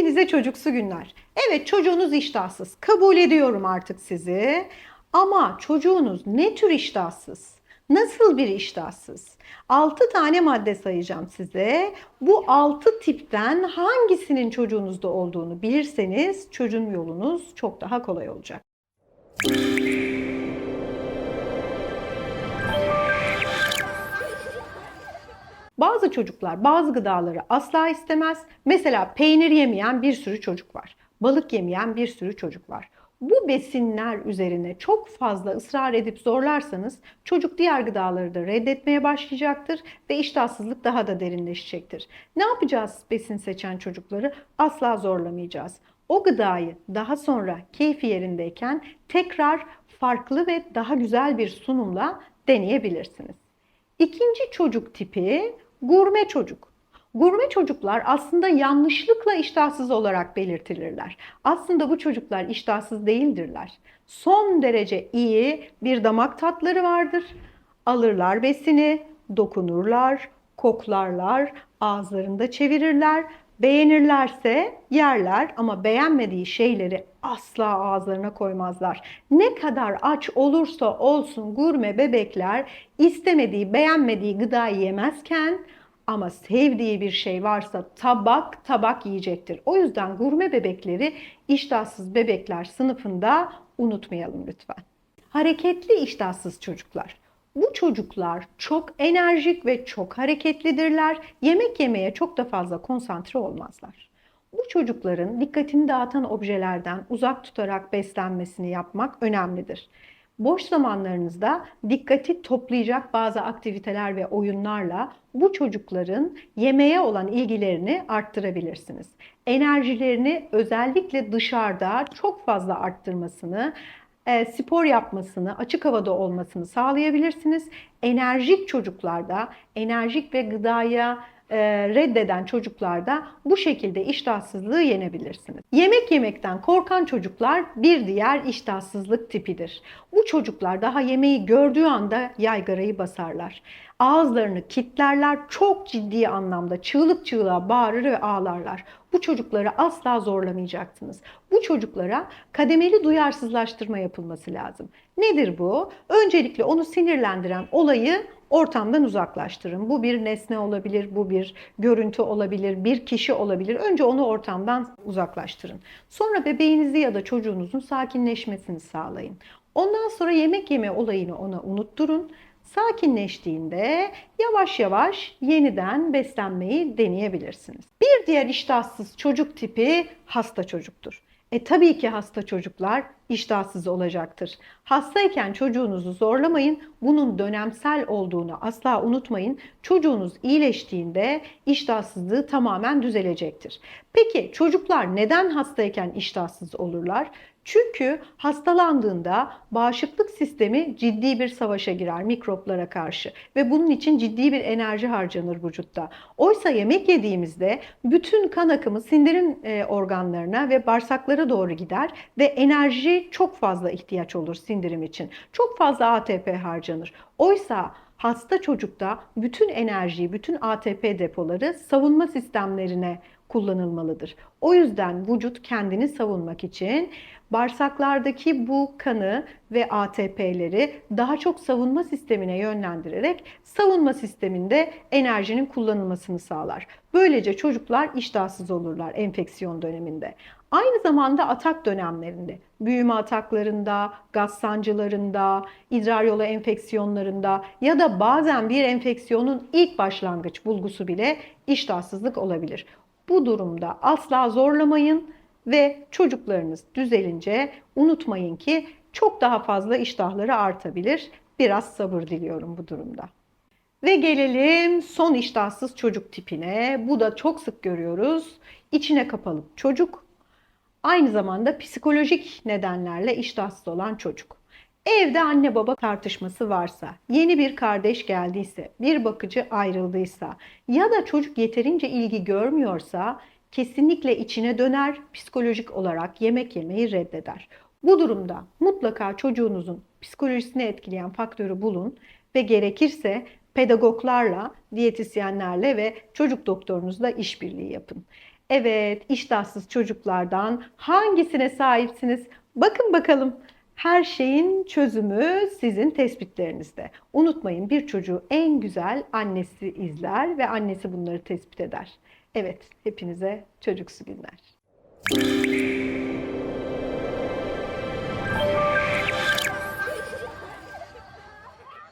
Hepinize çocuksu günler. Evet çocuğunuz iştahsız. Kabul ediyorum artık sizi. Ama çocuğunuz ne tür iştahsız? Nasıl bir iştahsız? 6 tane madde sayacağım size. Bu 6 tipten hangisinin çocuğunuzda olduğunu bilirseniz çocuğun yolunuz çok daha kolay olacak. Bazı çocuklar bazı gıdaları asla istemez. Mesela peynir yemeyen bir sürü çocuk var. Balık yemeyen bir sürü çocuk var. Bu besinler üzerine çok fazla ısrar edip zorlarsanız çocuk diğer gıdaları da reddetmeye başlayacaktır ve iştahsızlık daha da derinleşecektir. Ne yapacağız besin seçen çocukları? Asla zorlamayacağız. O gıdayı daha sonra keyfi yerindeyken tekrar farklı ve daha güzel bir sunumla deneyebilirsiniz. İkinci çocuk tipi gurme çocuk. Gurme çocuklar aslında yanlışlıkla iştahsız olarak belirtilirler. Aslında bu çocuklar iştahsız değildirler. Son derece iyi bir damak tatları vardır. Alırlar besini, dokunurlar, koklarlar, ağızlarında çevirirler. Beğenirlerse yerler ama beğenmediği şeyleri asla ağızlarına koymazlar. Ne kadar aç olursa olsun gurme bebekler istemediği, beğenmediği gıdayı yemezken ama sevdiği bir şey varsa tabak tabak yiyecektir. O yüzden gurme bebekleri iştahsız bebekler sınıfında unutmayalım lütfen. Hareketli iştahsız çocuklar. Bu çocuklar çok enerjik ve çok hareketlidirler. Yemek yemeye çok da fazla konsantre olmazlar. Bu çocukların dikkatini dağıtan objelerden uzak tutarak beslenmesini yapmak önemlidir. Boş zamanlarınızda dikkati toplayacak bazı aktiviteler ve oyunlarla bu çocukların yemeğe olan ilgilerini arttırabilirsiniz. Enerjilerini özellikle dışarıda çok fazla arttırmasını, e, spor yapmasını, açık havada olmasını sağlayabilirsiniz. Enerjik çocuklarda, enerjik ve gıdaya reddeden çocuklarda bu şekilde iştahsızlığı yenebilirsiniz. Yemek yemekten korkan çocuklar bir diğer iştahsızlık tipidir. Bu çocuklar daha yemeği gördüğü anda yaygarayı basarlar. Ağızlarını kitlerler, çok ciddi anlamda çığlık çığlığa bağırır ve ağlarlar. Bu çocukları asla zorlamayacaksınız. Bu çocuklara kademeli duyarsızlaştırma yapılması lazım. Nedir bu? Öncelikle onu sinirlendiren olayı ortamdan uzaklaştırın. Bu bir nesne olabilir, bu bir görüntü olabilir, bir kişi olabilir. Önce onu ortamdan uzaklaştırın. Sonra bebeğinizi ya da çocuğunuzun sakinleşmesini sağlayın. Ondan sonra yemek yeme olayını ona unutturun. Sakinleştiğinde yavaş yavaş yeniden beslenmeyi deneyebilirsiniz. Bir diğer iştahsız çocuk tipi hasta çocuktur. E tabii ki hasta çocuklar iştahsız olacaktır. Hastayken çocuğunuzu zorlamayın. Bunun dönemsel olduğunu asla unutmayın. Çocuğunuz iyileştiğinde iştahsızlığı tamamen düzelecektir. Peki çocuklar neden hastayken iştahsız olurlar? Çünkü hastalandığında bağışıklık sistemi ciddi bir savaşa girer mikroplara karşı ve bunun için ciddi bir enerji harcanır vücutta. Oysa yemek yediğimizde bütün kan akımı sindirim e, organlarına ve bağırsaklara doğru gider ve enerji çok fazla ihtiyaç olur sindirim için. Çok fazla ATP harcanır. Oysa hasta çocukta bütün enerjiyi, bütün ATP depoları savunma sistemlerine kullanılmalıdır. O yüzden vücut kendini savunmak için bağırsaklardaki bu kanı ve ATP'leri daha çok savunma sistemine yönlendirerek savunma sisteminde enerjinin kullanılmasını sağlar. Böylece çocuklar iştahsız olurlar enfeksiyon döneminde. Aynı zamanda atak dönemlerinde, büyüme ataklarında, gaz sancılarında, idrar yolu enfeksiyonlarında ya da bazen bir enfeksiyonun ilk başlangıç bulgusu bile iştahsızlık olabilir. Bu durumda asla zorlamayın ve çocuklarınız düzelince unutmayın ki çok daha fazla iştahları artabilir. Biraz sabır diliyorum bu durumda. Ve gelelim son iştahsız çocuk tipine. Bu da çok sık görüyoruz. İçine kapalı çocuk. Aynı zamanda psikolojik nedenlerle iştahsız olan çocuk. Evde anne baba tartışması varsa, yeni bir kardeş geldiyse, bir bakıcı ayrıldıysa ya da çocuk yeterince ilgi görmüyorsa kesinlikle içine döner, psikolojik olarak yemek yemeyi reddeder. Bu durumda mutlaka çocuğunuzun psikolojisini etkileyen faktörü bulun ve gerekirse pedagoglarla, diyetisyenlerle ve çocuk doktorunuzla işbirliği yapın. Evet, iştahsız çocuklardan hangisine sahipsiniz? Bakın bakalım. Her şeyin çözümü sizin tespitlerinizde. Unutmayın bir çocuğu en güzel annesi izler ve annesi bunları tespit eder. Evet, hepinize çocuksu günler.